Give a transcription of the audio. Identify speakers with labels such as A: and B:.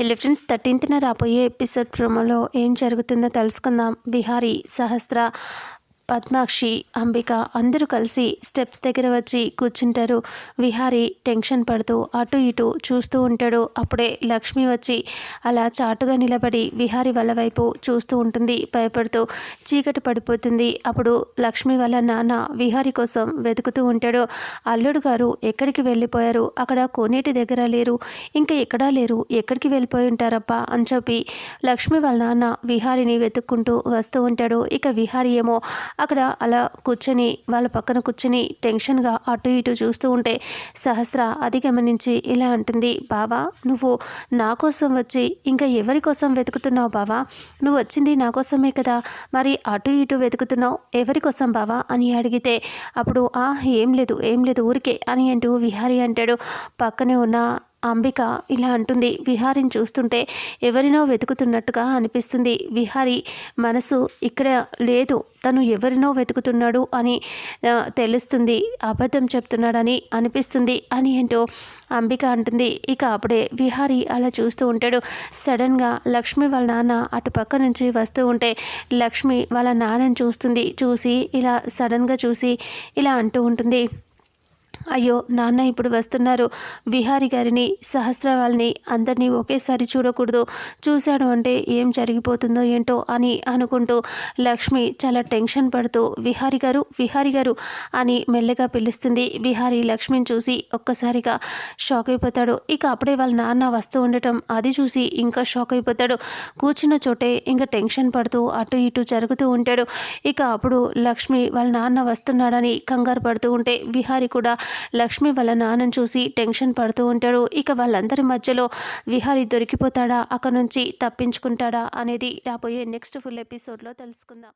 A: Hello friends థర్టీన్త్న రాబోయే episode ప్రోమోలో ఏం జరుగుతుందో తెలుసుకుందాం. విహారీ సహస్ర పద్మాక్షి అంబిక అందరూ కలిసి స్టెప్స్ దగ్గర వచ్చి కూర్చుంటారు. విహారీ టెన్షన్ పడుతూ అటు ఇటు చూస్తూ ఉంటాడు. అప్పుడే లక్ష్మి వచ్చి అలా చాటుగా నిలబడి విహారీ వాళ్ళ వైపు చూస్తూ ఉంటుంది. భయపడుతూ చీకటి పడిపోతుంది. అప్పుడు లక్ష్మి వాళ్ళ నాన్న విహారీ కోసం వెతుకుతూ ఉంటాడు. అల్లుడు గారు ఎక్కడికి వెళ్ళిపోయారు? అక్కడ కోనేటి దగ్గర లేరు. ఇంకా ఎక్కడా లేరు. ఎక్కడికి వెళ్ళిపోయి ఉంటారబ్బా అని చెప్పి లక్ష్మి వాళ్ళ నాన్న విహారిని వెతుక్కుంటూ వస్తూ ఉంటాడు. ఇక విహారీ ఏమో అక్కడ అలా కూర్చొని వాళ్ళ పక్కన కూర్చొని టెన్షన్గా అటు ఇటు చూస్తూ ఉంటే సహస్ర అది గమనించి ఇలా అంటుంది బావా నువ్వు నా కోసం వచ్చి ఇంకా ఎవరి కోసం వెతుకుతున్నావు బావా? నువ్వు వచ్చింది నా కోసమే కదా మరి అటు ఇటు వెతుకుతున్నావు ఎవరి కోసం బావా? అని అడిగితే అప్పుడు ఆ ఏం లేదు ఏం లేదు ఊరికే అని అంటూ విహారీ అంటాడు. పక్కనే ఉన్న అంబిక ఇలా అంటుంది. విహారిని చూస్తుంటే ఎవరినో వెతుకుతున్నట్టుగా అనిపిస్తుంది. విహారి మనసు ఇక్కడ లేదు తను ఎవరినో వెతుకుతున్నాడు అని తెలుస్తుంది. అబద్ధం చెప్తున్నాడని అనిపిస్తుంది అని ఏంటో అంబిక అంటుంది. ఇక అప్పుడే విహారి అలా చూస్తూ ఉంటాడు. సడన్గా లక్ష్మి వాళ్ళ నాన్న అటు పక్క నుంచి వస్తూ ఉంటే లక్ష్మి వాళ్ళ నాన్నని చూస్తుంది. చూసి ఇలా సడన్గా చూసి ఇలా అంటూ ఉంటుంది. అయ్యో నాన్న ఇప్పుడు వస్తున్నారు. విహారి గారిని సహస్ర వాళ్ళని అందరినీ ఒకేసారి చూడకూడదు. చూశాడు అంటే ఏం జరిగిపోతుందో ఏంటో అని అనుకుంటూ లక్ష్మి చాలా టెన్షన్ పడుతూ విహారి గారు విహారి గారు అని మెల్లగా పిలుస్తుంది. విహారి లక్ష్మిని చూసి ఒక్కసారిగా షాక్ అయిపోతాడు. ఇక అప్పుడే వాళ్ళ నాన్న వస్తూ ఉండటం అది చూసి ఇంకా షాక్ అయిపోతాడు. కూర్చున్న చోటే ఇంకా టెన్షన్ పడుతూ అటు ఇటు జరుగుతూ ఉంటాడు. ఇక అప్పుడు లక్ష్మి వాళ్ళ నాన్న వస్తున్నాడని కంగారు పడుతూ ఉంటే విహారి కూడా లక్ష్మి వాళ్ళ నాన్నను చూసి టెన్షన్ పడుతూ ఉంటాడు. ఇక వాళ్ళందరి మధ్యలో విహారీ దొరికిపోతాడా? అక్కడ నుంచి తప్పించుకుంటాడా? అనేది రాబోయే నెక్స్ట్ ఫుల్ ఎపిసోడ్లో తెలుసుకుందాం.